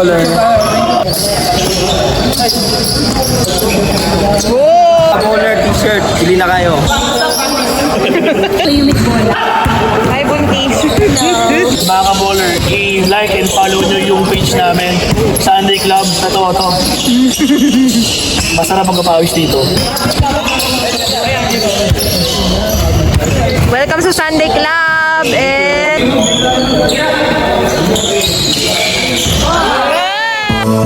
You, Baller. Baller t-shirt, bili na kayo. Hi, Buntis. Mga ka-baller, i-like and follow nyo yung page namin, Sunday Club sa Toto. Masarap magkapawis dito. Welcome sa Sunday Club and... Rain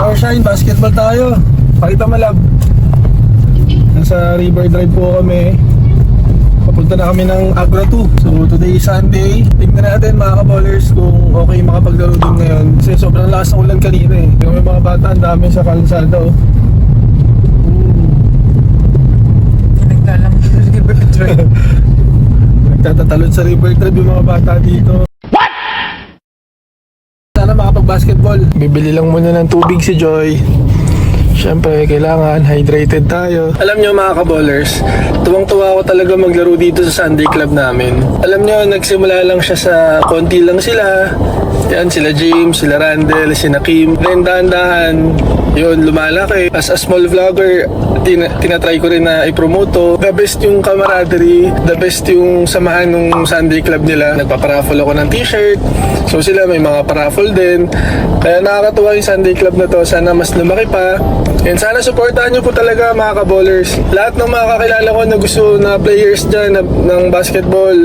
or shine, basketball tayo. Pakita malab. Nasa River Drive po kami. Papunta na kami ng Agra 2. So today is Sunday. Tingnan natin mga kaballers kung okay makapaglaro din ngayon. Kasi sobrang lakas ng ulan kanina eh. Yung may mga bata, ang dami sa kalsada oh. Nagtatatalon sa River Drive yung mga bata dito. Sana makapag-basketball. Bibili lang muna ng tubig si Joy. Siyempre, kailangan hydrated tayo. Alam nyo mga kaballers, tuwang-tuwa ako talaga maglaro dito sa Sunday Club namin. Alam nyo, nagsimula lang siya sa konti lang sila. Yan, sila James, sila Randall, sila Kim. Then dahan-dahan, yun, lumalaki. As a small vlogger, tina tinatry ko rin na i-promote to. The best yung camaraderie, the best yung samahan ng Sunday Club nila. Nagpaparaffle ako ng t-shirt. So sila may mga paraffle din. Kaya nakakatuwa yung Sunday Club na to. Sana mas lumaki pa. And sana supportahan nyo po talaga mga kaballers. Lahat ng mga kakilala ko na gusto na players dyan na, ng basketball.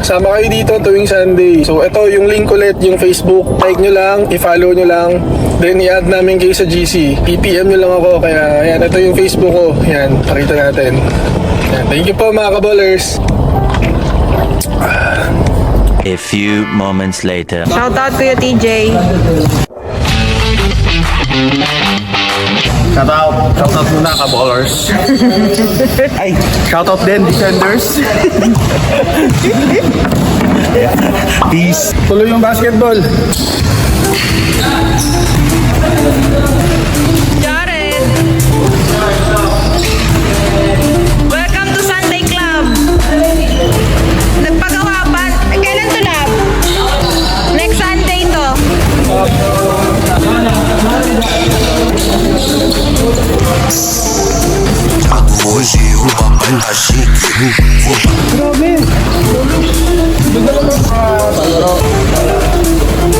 Sama kayo dito tuwing Sunday. So ito yung link ulit, yung Facebook. Like nyo lang, i-follow nyo lang. Then i-add namin kayo sa GC. PPM nyo lang ako. Kaya yan, ito yung Facebook ko. Yan, pakita natin. Yan, thank you po mga kaballers. A few moments later. Shout out Kuya TJ. Shout out, shout out muna ka ballers. Ay, shout out din defenders. Peace. Tuloy yung basketball. Jared. Welcome to Sunday Club. Nagpagawa pa. Eh, Kailan to lab? Next Sunday to.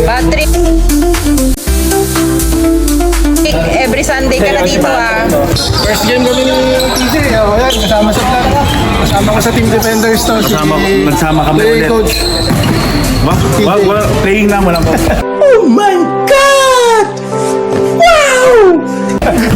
Patrick. Every Sunday ka na dito ah. First game kami ni TJ. O yan, kasama sa plan. Kasama ko sa team defenders to. Si Kasama- nagsama kami play ulit. coach. Wa- wa- wa- playing lang, walang Patrick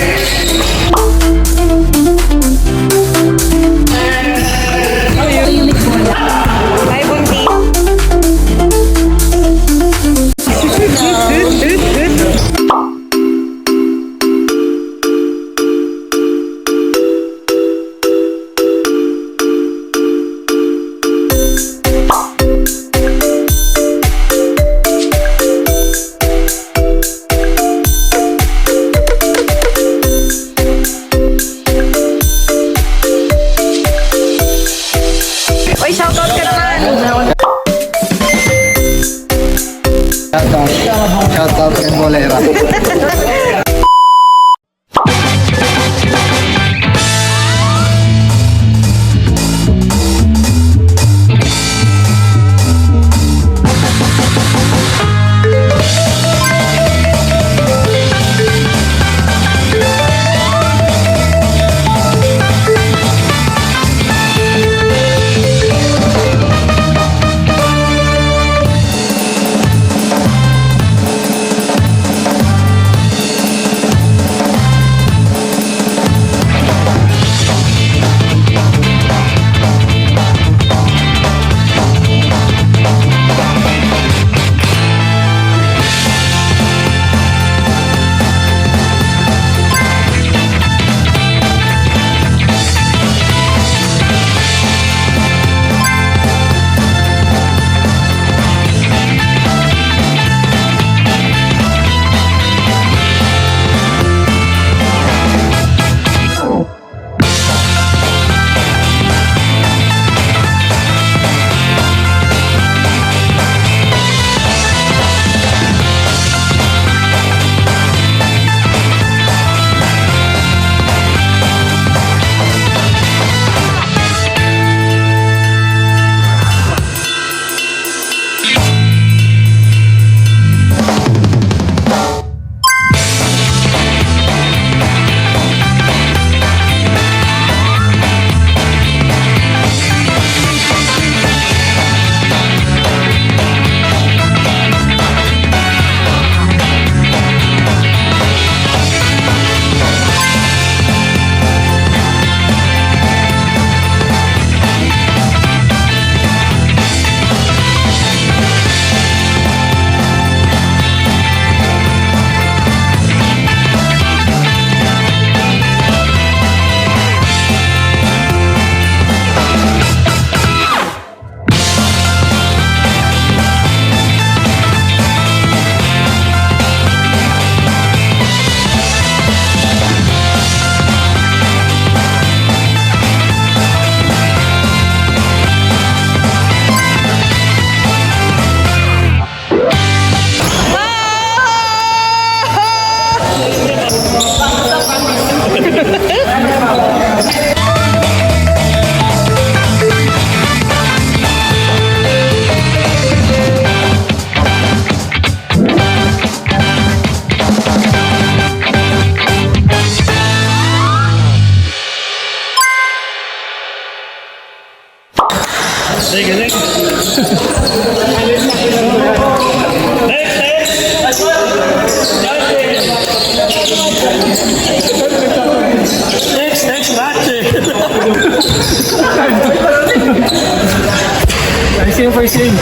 Game, first game.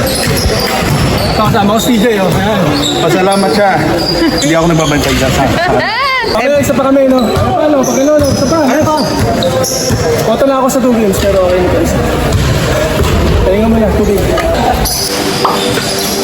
Kasama ko si CJ, oh. Ayan. Pasalamat siya. Hindi ako nagbabantay sa sa. Okay, isa pa kami, no? Ano pa, no? Pag ano, no? Isa pa, ano pa? Na ako sa two games, pero okay na guys. Pahinga mo na, tubig. Ate,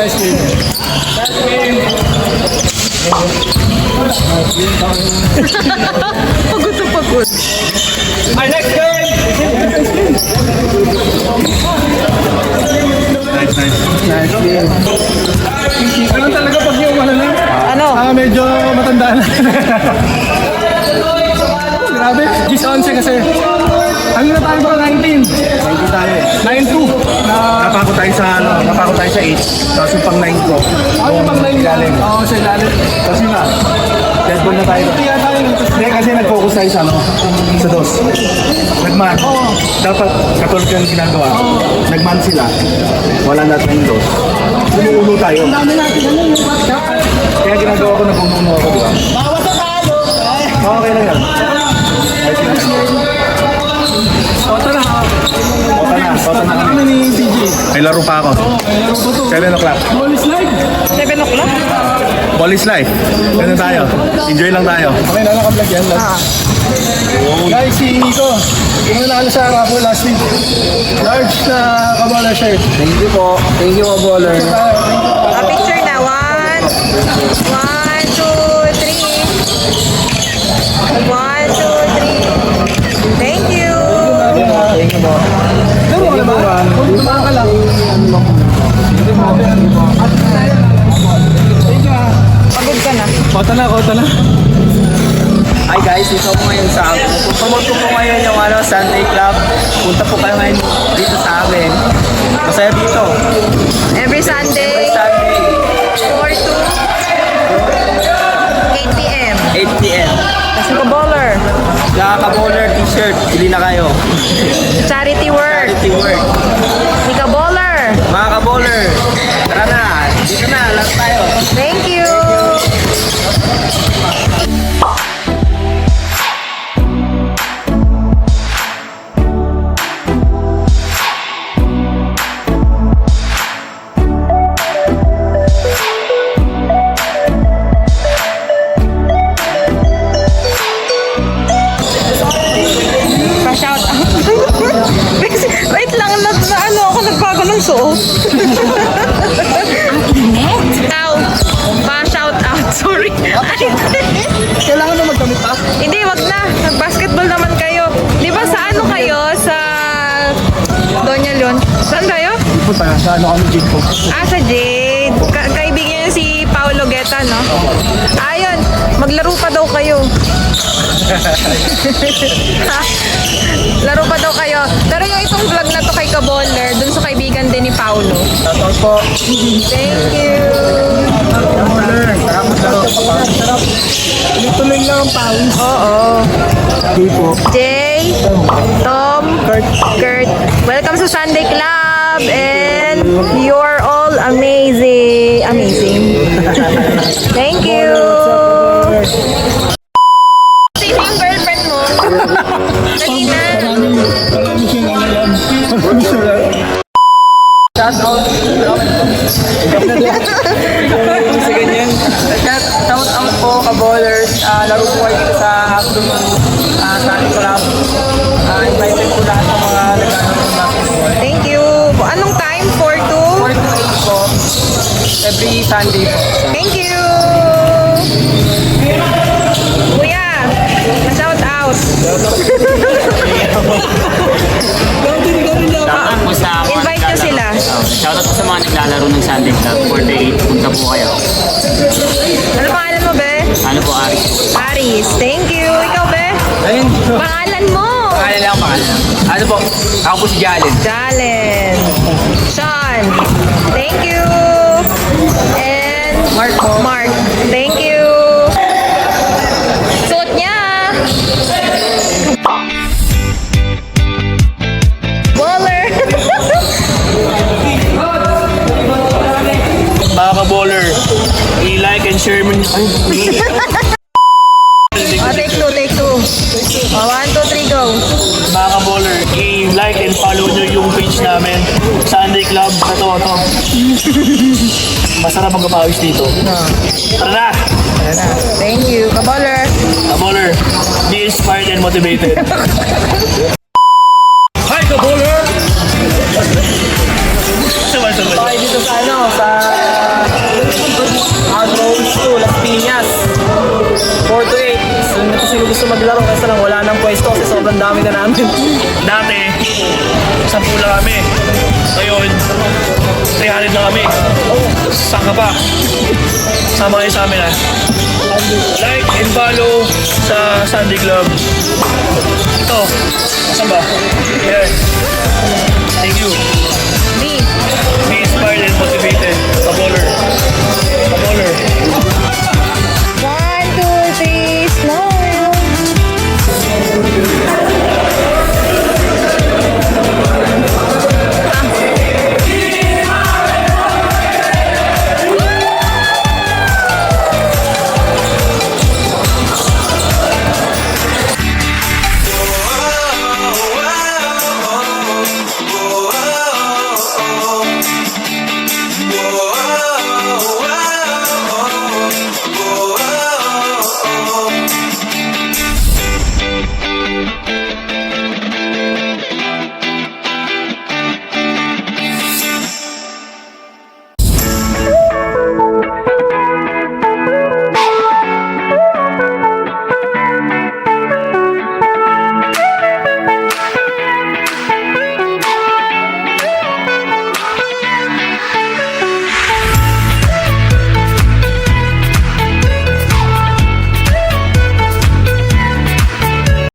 ice cream. Ice cream. pagod na pagod. My next girl! Nice, nice. Nice game. Ano talaga pag yung ano na? Ano? Ah, medyo matanda na. Grabe, just 11 kasi. Ano na tayo 19? 19 tayo eh. 9-2. Na... Tayo sa tayo sa 8. Tapos yung pang 9 ko. ano yung pang 9 Ilalim. Oo, sa ilalim. Kasi nga, dead ball na tayo. Kaya tayo nito. Hindi kasi nag-focus tayo sa ano, sa dos. Nagman. Dapat katulad yung ginagawa. Nagman sila. Wala natin yung dos. Umuuno tayo. Kaya ginagawa ko, nag-umuuno ako, di ba? Okay lang yan. Kota na. Kota na, kota na. Ano ni TJ? May laro pa ako. 7 o'clock. Ball slide. 7 o'clock? Ball is life. Ganun tayo. Enjoy lang tayo. Okay na naka-vlog yan. Last. Guys, si Nico. Yung nanalo sa Rapo last week. Large na kabola shirt. Thank you po. Thank you, kabola. A picture na. One. One, two, three. One, two, three. Thank you. Thank you po. Ano mo naman? Lima ka lang. Thank you ah. Pagod ka na. Kota na, kota na. Hi guys, dito po ngayon sa Pupunod ko po ngayon yung ano, Sunday Club. Punta po kayo ngayon dito sa amin. Masaya dito. Every Sunday, Sunday, 4 to 8 p.m. 8 p.m. Kasi ka baller. Kaka-bowler t-shirt, bili na kayo. Charity work. Charity work. Hindi ka baller. Mga ka-bowler, tara na. Dito na, lang tayo. Thank you. Pa-shout kayo? Punta sa ano kami, Jake po. Ah, sa Jade. Ka- kaibigan niyo si Paolo Guetta, no? Ayun, maglaro pa daw kayo. Laro pa daw kayo. Pero yung itong vlog na to kay Kaboller, dun sa kaibigan din ni Paolo. Shoutout po. Thank you. Maglaro. Sarap. Tuloy lang ang pawis. Oo. Hindi po. Jay, Tom, Kurt. Welcome sa Sunday Club and you're all amazing. Amazing. Thank you. Sino girlfriend mo? Kanina. Na Kasi ganyan. Shout shout out po ka-bowlers. Ah, laro po kayo sa afternoon Every Sunday po. Thank you. Kuya, shout out. Shoutout po sa mga Invite nyo sila. Shoutout po sa mga naglalaro ng Sunday Club. For the 8, punta po kayo. Ano pangalan mo, be? Ano po, Ari? Paris. Thank you. Ikaw, be? Ayun. Pangalan mo. Pangalan lang, pangalan. Ano po? Ako po si Jalen. Jalen. Sean. Thank you. And Mark po. Mark. Thank you. Suot niya. Baller. Mga ka-bowler, i-like and share mo. Ay, oh, take two, take two. Oh, one, two, three, go. mga ka-bowler, i-like and follow nyo yung page namin. Sunday Club sa Toto. Masarap magpapawis dito. Tara na! Thank you. Kaballer. Ka-bowler, be inspired and motivated. Hi, ka-bowler! Sabay-sabay. Tayo dito sa ano, sa Outroads to Las Piñas. 4 maglaro kasi lang wala nang pwesto kasi sobrang dami na namin. Dati, sampu lang kami. Ngayon, 300 na kami. Saan ka pa? Sama kayo sa amin ah. Like and follow sa Sunday Club. Ito. Saan ba? Yes. Thank you. Me. Be inspired and motivated. Kaboler.